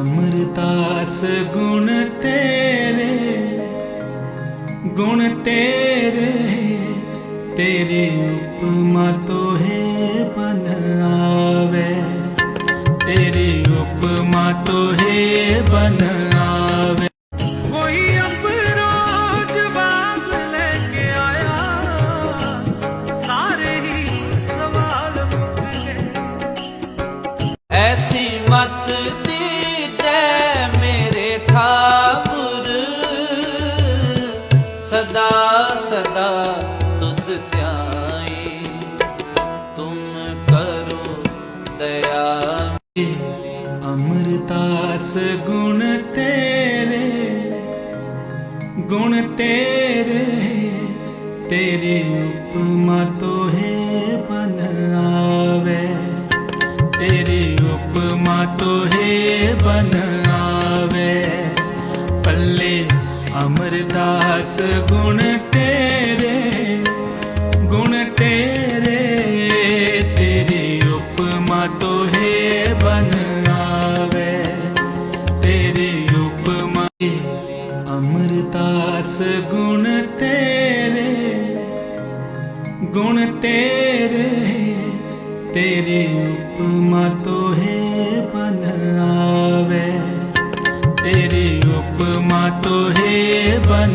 ਅਮਰਤਾਸ ਗੁਣ ਤੇਰੇ ਗੁਣ ਤੇਰੇ ਤੇਰੀ ਉਪਮਾ ਤੋਹੇ ਬਨ ਆਵੇ। ਤੇਰੀ ਉਪਮਾ ਤੋਹੇ ਬਨ ਆਵੇ। ਐਸੀ ਮਤ ਸਦਾ ਸਦਾ ਤੁਧ ਧਿਆਈ, ਤੁਮ ਕਰੋ ਦਇਆ। ਅਮਰਤਾਸ ਗੁਣ ਤੇਰੇ ਗੁਣ ਤੇਰੇ, ਤੇਰੀ ਉਪਮਾ ਤੋਹੇ ਬਨ ਆਵੇ। ਤੇਰੀ ਉਪਮਾ ਤੋਹੇ ਬਨ ਆਵੇ। ਅਮਰਦਾਸ, ਗੁਣ ਤੇਰੇ ਗੁਣ ਤੇਰੇ, ਤੇਰੀ ਉਪਮਾ ਤੋਹੇ ਬਨ ਆਵੇ। ਤੇਰੀ ਉਪਮਾ ਅਮਰਦਾਸ, ਗੁਣ ਤੇਰੇ ਗੁਣ ਤੇਰੇ, ਤੇਰੀ ਉਪਮਾ ਤੋਹੇ ਤੋਹੇ ਬਨ